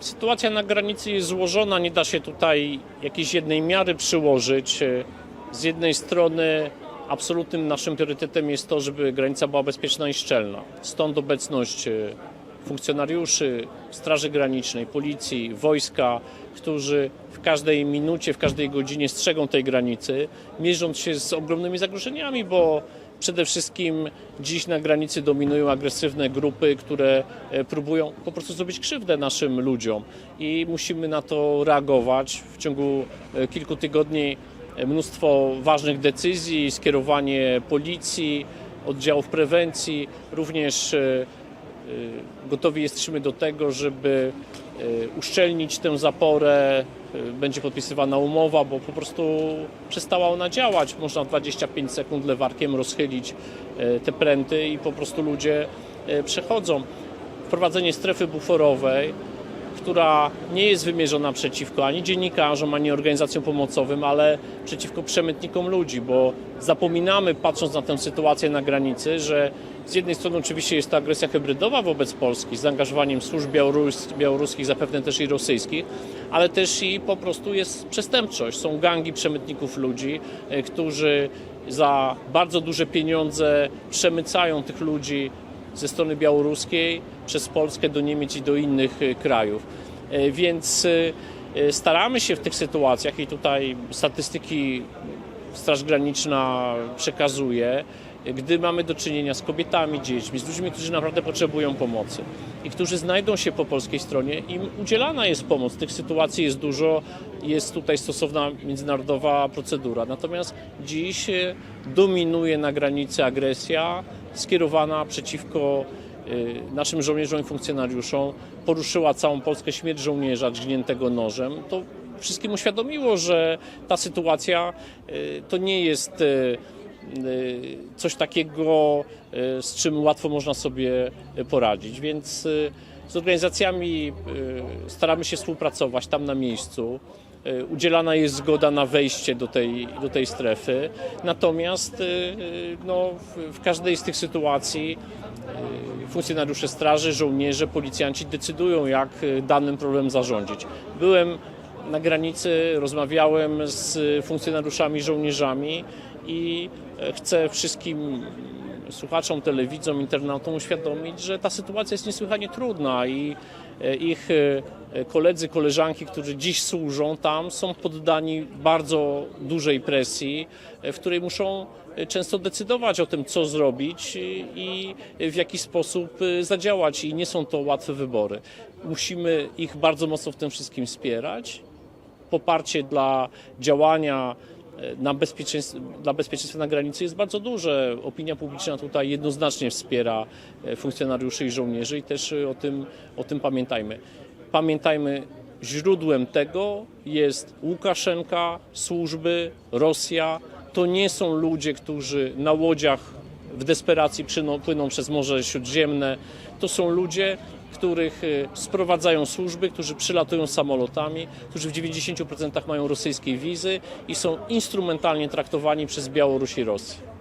Sytuacja na granicy jest złożona, nie da się tutaj jakiejś jednej miary przyłożyć. Z jednej strony absolutnym naszym priorytetem jest to, żeby granica była bezpieczna i szczelna. Stąd obecność e, funkcjonariuszy Straży Granicznej, Policji, wojska, którzy w każdej minucie, w każdej godzinie strzegą tej granicy, mierząc się z ogromnymi zagrożeniami, bo Przede wszystkim dziś na granicy dominują agresywne grupy, które e, próbują po prostu zrobić krzywdę naszym ludziom i musimy na to reagować. W ciągu e, kilku tygodni e, mnóstwo ważnych decyzji, skierowanie policji, oddziałów prewencji, również Gotowi jesteśmy do tego, żeby y, uszczelnić tę zaporę. Y, Będzie podpisywana umowa, bo po prostu przestała ona działać. Można w 25 sekund lewarkiem rozchylić y, te pręty i po prostu ludzie y, przechodzą. Wprowadzenie strefy buforowej, która nie jest wymierzona przeciwko ani dziennikarzom, ani organizacjom pomocowym, ale przeciwko przemytnikom ludzi, bo zapominamy, patrząc na tę sytuację na granicy, że z jednej strony oczywiście jest to agresja hybrydowa wobec Polski z zaangażowaniem służb białorus białoruskich, zapewne też i rosyjskich, ale też i po prostu jest przestępczość. Są gangi przemytników ludzi, e, którzy za bardzo duże pieniądze przemycają tych ludzi ze strony białoruskiej przez Polskę do Niemiec i do innych e, krajów. E, Więc e, staramy się w tych sytuacjach i tutaj statystyki Straż Graniczna przekazuje, gdy mamy do czynienia z kobietami, dziećmi, z ludźmi, którzy naprawdę potrzebują pomocy i którzy znajdą się po polskiej stronie, im udzielana jest pomoc. Tych sytuacji jest dużo, jest tutaj stosowna międzynarodowa procedura. Natomiast dziś dominuje na granicy agresja skierowana przeciwko y, naszym żołnierzom i funkcjonariuszom. Poruszyła całą Polskę śmierć żołnierza dźgniętego nożem. To wszystkim uświadomiło, że ta sytuacja y, to nie jest y, coś takiego, z czym łatwo można sobie poradzić. Więc z organizacjami staramy się współpracować tam na miejscu. Y, Udzielana jest zgoda na wejście do tej, do tej strefy. Natomiast y, y, no, w, każdej z tych sytuacji funkcjonariusze straży, żołnierze, policjanci decydują, jak danym problemem zarządzić. Byłem na granicy, rozmawiałem z funkcjonariuszami, żołnierzami i e, chcę wszystkim słuchaczom, telewidzom, internautom uświadomić, że ta sytuacja jest niesłychanie trudna i e, ich e, koledzy, koleżanki, którzy dziś służą tam, są poddani bardzo dużej presji, w której muszą często decydować o tym, co zrobić i w jaki sposób zadziałać. I nie są to łatwe wybory. Musimy ich bardzo mocno w tym wszystkim wspierać poparcie dla działania na bezpieczeństwo, dla bezpieczeństwa na granicy jest bardzo duże. Opinia publiczna tutaj jednoznacznie wspiera e, funkcjonariuszy i żołnierzy i też e, o tym, o tym pamiętajmy. Pamiętajmy, źródłem tego jest Łukaszenka, służby, Rosja. To nie są ludzie, którzy na łodziach w desperacji płyną przez Morze Śródziemne. To są ludzie, których y, sprowadzają służby, którzy przylatują samolotami, którzy w 90% mają rosyjskie wizy i są instrumentalnie traktowani przez Białoruś i Rosję.